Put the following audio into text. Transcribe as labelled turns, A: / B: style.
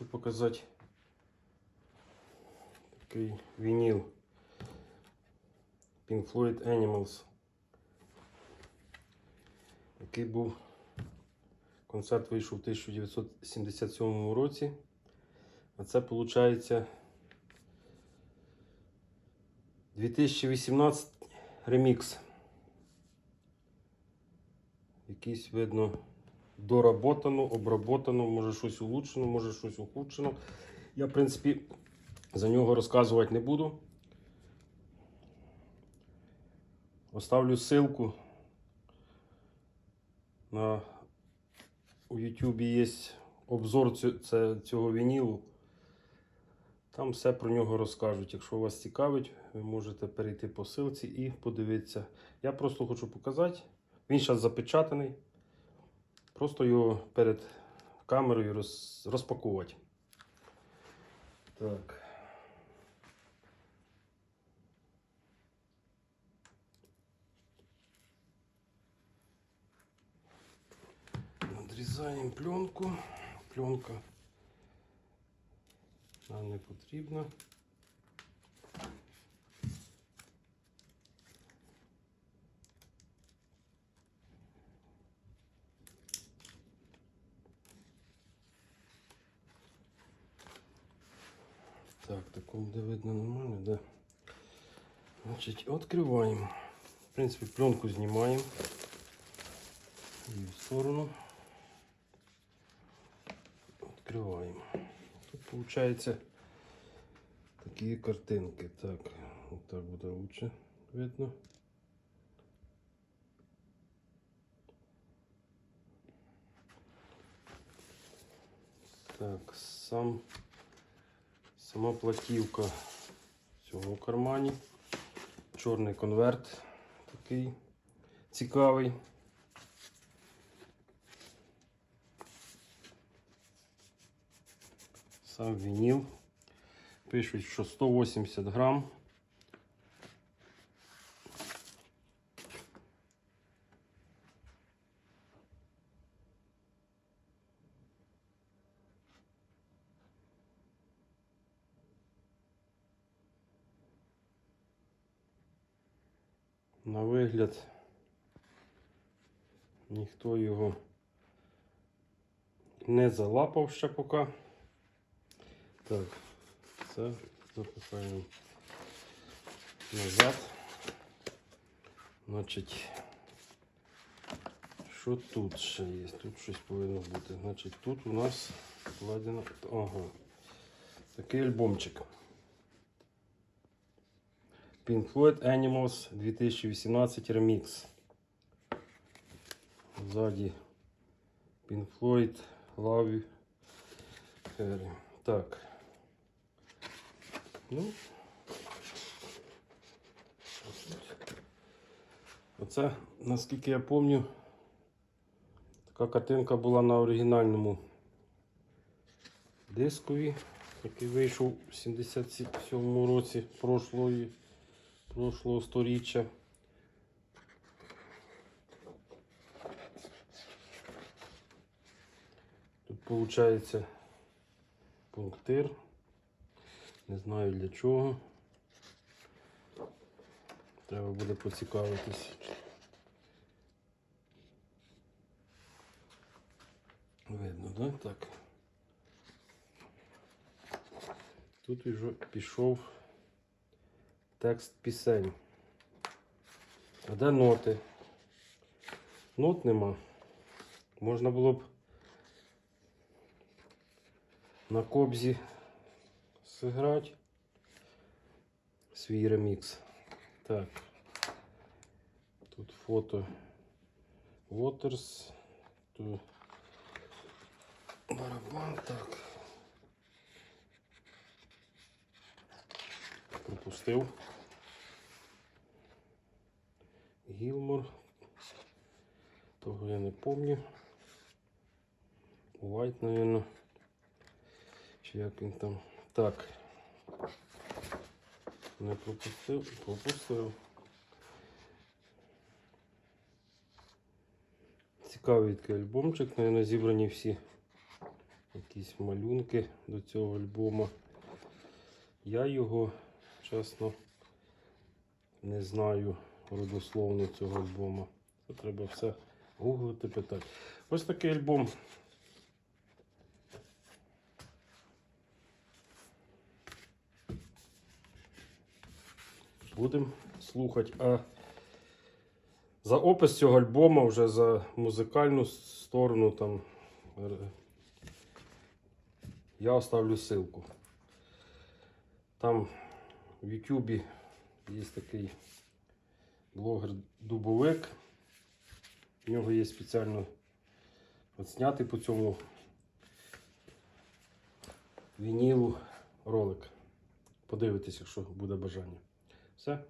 A: хочу показати такий вініл Pink Floyd Animals. Який був концерт вийшов у 1977 році. А це виходить 2018 ремікс. Якийсь видно доработано, обработано, може щось улучшено, може щось ухудшено. Я, в принципі, за нього розказувати не буду. Оставлю ссылку на у YouTube є обзор цього вінілу. Там все про нього розкажуть. Якщо вас цікавить, ви можете перейти по ссылці і подивитися. Я просто хочу показати. Він зараз запечатаний. Просто його перед камерою роз, розпакувати. Так. Надрізаємо пленку. Пленка нам не потрібна. Так, такому де видно нормально, да. Значить, відкриваємо. В принципі, пленку знімаємо. Її в сторону. Відкриваємо. Тут виходить такі картинки. Так, так буде лучше видно. Так, сам Сама платівка в цьому кармані. Чорний конверт такий цікавий. Сам вініл. Пишуть, що 180 грам. На вигляд ніхто його не залапав ще поки. Так, це запихаємо назад. Значить, що тут ще є? Тут щось повинно бути. Значить, тут у нас вкладено. Ага. Такий альбомчик. Pink Floyd Animals 2018 Remix. Ззаді Pink Floyd Love. Так. Ну. Оце, наскільки я пам'ятаю, така картинка була на оригінальному дискові, який вийшов у 77 році прошлої прошлого сторіччя. Тут виходить пунктир. Не знаю для чого. Треба буде поцікавитись. Видно, да? Так. Тут вже пішов текст пісень. А де ноти? Нот нема. Можна було б на кобзі зіграти свій ремікс. Так. Тут фото Waters. Тут барабан. Так. Пропустив. Гілмор. Того я не помню. White, наверное. Чи як він там. Так. Не пропустив, пропустив. Цікавий такий альбомчик, наверное, зібрані всі якісь малюнки до цього альбома. Я його, чесно, не знаю родословно цього альбома. Це треба все гуглити, питати. Ось такий альбом. Будемо слухати. А за опис цього альбома, вже за музикальну сторону, там е, я оставлю ссылку. Там в Ютубі є такий блогер Дубовик. У нього є спеціально знятий по цьому вінілу ролик. Подивитесь, якщо буде бажання. Все.